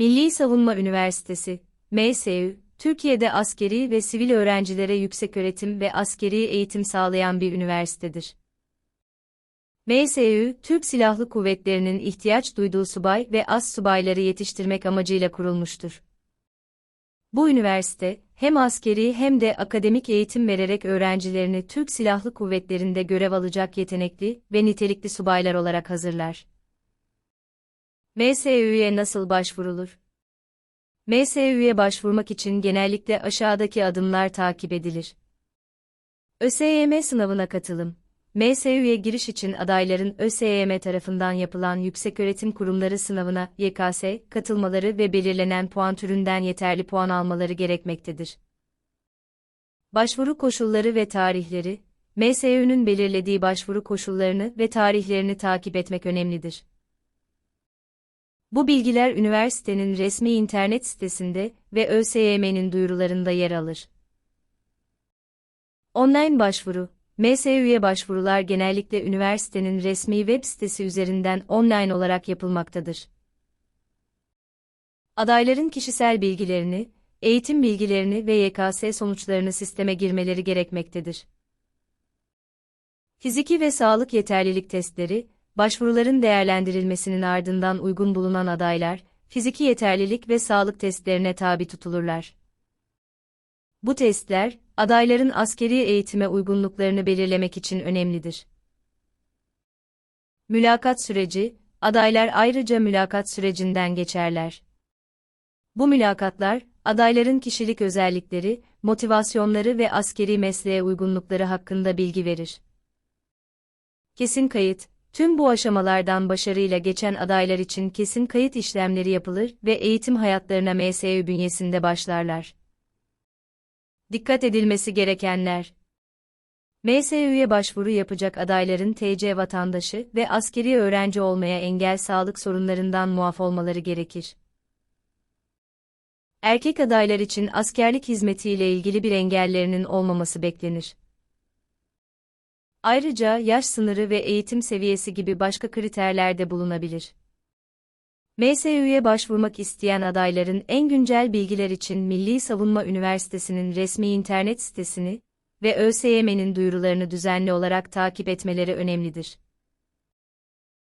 Milli Savunma Üniversitesi, MSÜ, Türkiye'de askeri ve sivil öğrencilere yükseköğretim ve askeri eğitim sağlayan bir üniversitedir. MSÜ, Türk Silahlı Kuvvetleri'nin ihtiyaç duyduğu subay ve as subayları yetiştirmek amacıyla kurulmuştur. Bu üniversite, hem askeri hem de akademik eğitim vererek öğrencilerini Türk Silahlı Kuvvetleri'nde görev alacak yetenekli ve nitelikli subaylar olarak hazırlar. MSÜ'ye nasıl başvurulur? MSÜ'ye başvurmak için genellikle aşağıdaki adımlar takip edilir. ÖSYM sınavına katılım. MSÜ'ye giriş için adayların ÖSYM tarafından yapılan yükseköğretim kurumları sınavına YKS katılmaları ve belirlenen puan türünden yeterli puan almaları gerekmektedir. Başvuru koşulları ve tarihleri, MSÜ'nün belirlediği başvuru koşullarını ve tarihlerini takip etmek önemlidir. Bu bilgiler üniversitenin resmi internet sitesinde ve ÖSYM'nin duyurularında yer alır. Online başvuru MSÜ'ye başvurular genellikle üniversitenin resmi web sitesi üzerinden online olarak yapılmaktadır. Adayların kişisel bilgilerini, eğitim bilgilerini ve YKS sonuçlarını sisteme girmeleri gerekmektedir. Fiziki ve sağlık yeterlilik testleri, başvuruların değerlendirilmesinin ardından uygun bulunan adaylar, fiziki yeterlilik ve sağlık testlerine tabi tutulurlar. Bu testler, adayların askeri eğitime uygunluklarını belirlemek için önemlidir. Mülakat süreci, adaylar ayrıca mülakat sürecinden geçerler. Bu mülakatlar, adayların kişilik özellikleri, motivasyonları ve askeri mesleğe uygunlukları hakkında bilgi verir. Kesin kayıt, tüm bu aşamalardan başarıyla geçen adaylar için kesin kayıt işlemleri yapılır ve eğitim hayatlarına MSÜ bünyesinde başlarlar. Dikkat edilmesi gerekenler MSÜ'ye başvuru yapacak adayların TC vatandaşı ve askeri öğrenci olmaya engel sağlık sorunlarından muaf olmaları gerekir. Erkek adaylar için askerlik hizmetiyle ilgili bir engellerinin olmaması beklenir. Ayrıca yaş sınırı ve eğitim seviyesi gibi başka kriterler de bulunabilir. MSÜ'ye başvurmak isteyen adayların en güncel bilgiler için Milli Savunma Üniversitesi'nin resmi internet sitesini ve ÖSYM'nin duyurularını düzenli olarak takip etmeleri önemlidir.